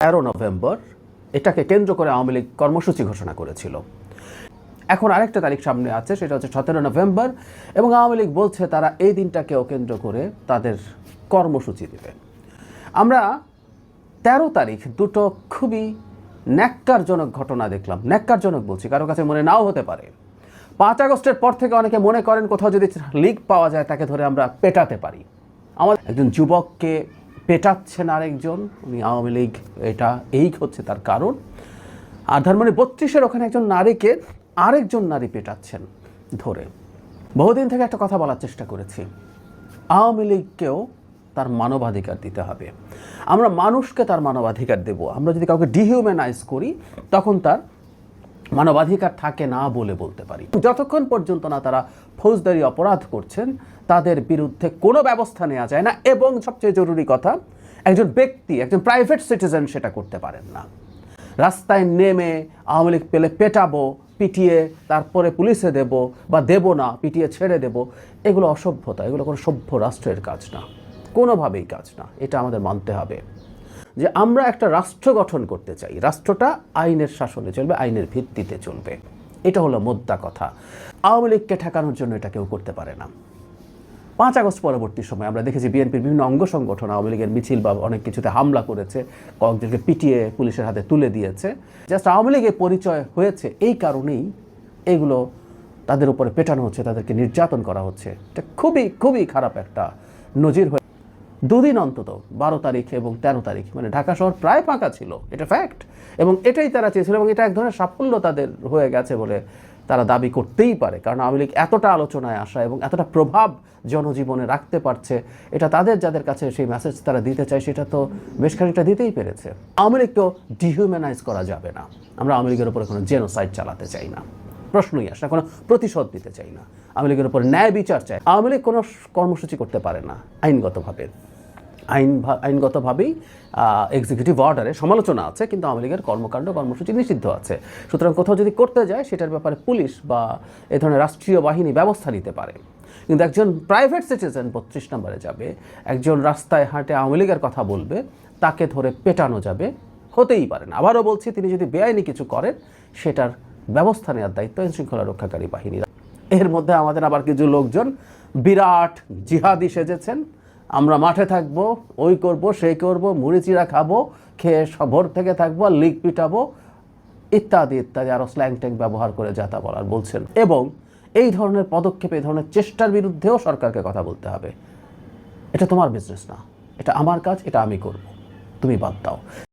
তেরো নভেম্বর এটাকে কেন্দ্র করে আওয়ামী লীগ কর্মসূচি ঘোষণা করেছিল। এখন আরেকটা তারিখ সামনে আছে, সেটা হচ্ছে সতেরো নভেম্বর এবং আওয়ামী লীগ বলছে তারা এই দিনটাকেও কেন্দ্র করে তাদের কর্মসূচি দেবে। আমরা তেরো তারিখ দুটো খুবই ন্যাক্কারজনক ঘটনা দেখলাম। ন্যাক্কারজনক বলছি, কারও কাছে মনে নাও হতে পারে। পাঁচ আগস্টের পর থেকে অনেকে মনে করেন কোথাও যদি লিগ পাওয়া যায় তাকে ধরে আমরা পেটাতে পারি। আমাদের একজন যুবককে পেটাচ্ছেন আরেকজন, উনি আওয়ামী লীগ, এটা, এই হচ্ছে তার কারণ। আর ধানমন্ডি বত্রিশের ওখানে একজন নারীকে আরেকজন নারী পেটাচ্ছেন ধরে। বহুদিন থেকে একটা কথা বলার চেষ্টা করেছি। আওয়ামী লীগকেও তার মানবাধিকার দিতে হবে। আমরা মানুষকে তার মানবাধিকার দেব। আমরা যদি কাউকে ডিহিউম্যানাইজ করি, তখন তার মানবাধিকার থাকে না বলে বলতে পারি। যতক্ষণ পর্যন্ত না তারা ফৌজদারি অপরাধ করছেন, তাদের বিরুদ্ধে কোনো ব্যবস্থা নেওয়া যায় না এবং সবচেয়ে জরুরি কথা, একজন ব্যক্তি, একজন প্রাইভেট সিটিজেন সেটা করতে পারেন না। রাস্তায় নেমে আওয়ামী লীগ পেলে পেটাবো, পিটিয়ে তারপরে পুলিশে দেব বা দেব না, পিটিয়ে ছেড়ে দেব, এগুলো অসভ্যতা, এগুলো কোনো সভ্য রাষ্ট্রের কাজ না। কোনোভাবেই কাজ না। এটা আমাদের মানতে হবে। যে আমরা একটা রাষ্ট্র গঠন করতে চাই। রাষ্ট্রটা আইনের শাসনে চলবে, আইনের ভিত্তিতে চলবে। এটা হলো মোদ্দা কথা। আওয়ামী লীগকে ঠেকানোর জন্য এটা কেউ করতে পারে না। পাঁচ আগস্ট পরবর্তী সময় আমরা দেখেছি বিএনপির বিভিন্ন অঙ্গ সংগঠন, আওয়ামী লীগের মিছিল বা অনেক কিছুতে হামলা করেছে, কয়েকজনকে পিটিয়ে পুলিশের হাতে তুলে দিয়েছে। জাস্ট আওয়ামী লীগের পরিচয় হয়েছে এই কারণেই এগুলো তাদের উপরে পেটানো হচ্ছে, তাদেরকে নির্যাতন করা হচ্ছে। এটা খুবই খুবই খারাপ একটা নজির হয়ে দুদিন অন্তত, বারো তারিখ এবং তেরো তারিখ মানে ঢাকা শহর প্রায় ফাঁকা ছিল, এটা ফ্যাক্ট এবং এটাই তারা চেয়েছিল এবং এটা এক ধরনের সাফল্য তাদের হয়ে গেছে বলে তারা দাবি করতেই পারে, কারণ আওয়ামী লীগ এতটা আলোচনায় আসা এবং এতটা প্রভাব জনজীবনে রাখতে পারছে, এটা তাদের, যাদের কাছে সেই মেসেজ তারা দিতে চায়, সেটা তো বেশ খানিকটা দিতেই পেরেছে। আওয়ামী লীগকেও ডিহিউম্যানাইজ করা যাবে না। আমরা আওয়ামী লীগের উপরে কোনো জেনোসাইড চালাতে চাই না। প্রশ্নই আসে না, কোনো প্রতিশোধ দিতে চাই না। আওয়ামী লীগের উপর ন্যায় বিচার চাই আওয়ামী লীগ কোনো কর্মসূচি করতে পারে না, আইনগতভাবে। আইন আইনগতভাবেই এক্সিকিউটিভ অর্ডারে সমালোচনা আছে, কিন্তু আওয়ামী লীগের কর্মকাণ্ড, কর্মসূচি নিষিদ্ধ আছে। সুতরাং কোথাও যদি করতে যায়, সেটার ব্যাপারে পুলিশ বা এ ধরনের রাষ্ট্রীয় বাহিনী ব্যবস্থা নিতে পারে। কিন্তু একজন প্রাইভেট সিটিজেন বত্রিশ নম্বরে যাবে, একজন রাস্তায় হাঁটে আওয়ামী লীগের কথা বলবে, তাকে ধরে পেটানো যাবে, হতেই পারে না। আবারও বলছি, তিনি যদি বেআইনি কিছু করেন, সেটার ব্যবস্থা নেওয়ার দায়িত্ব আইন শৃঙ্খলা রক্ষাকারী বাহিনীরা। এর মধ্যে আমাদের আবার কিছু লোকজন বিরাট জিহাদি সেজেছেন। আমরা মাঠে থাকব, ওই করব, সেই করব, মুড়ি চিড়া খাব, খেয়ে ভোর থেকে থাকব, লিগ পিটাবো, ইত্যাদি ইত্যাদি আরও স্ল্যাং ট্যাং ব্যবহার করে যাতা বলার বলছেন। এবং এই ধরনের পদক্ষেপ, এই ধরনের চেষ্টার বিরুদ্ধেও সরকারকে কথা বলতে হবে। এটা তোমার বিজনেস না। এটা আমার কাজ, এটা আমি করব। তুমি বাদ দাও।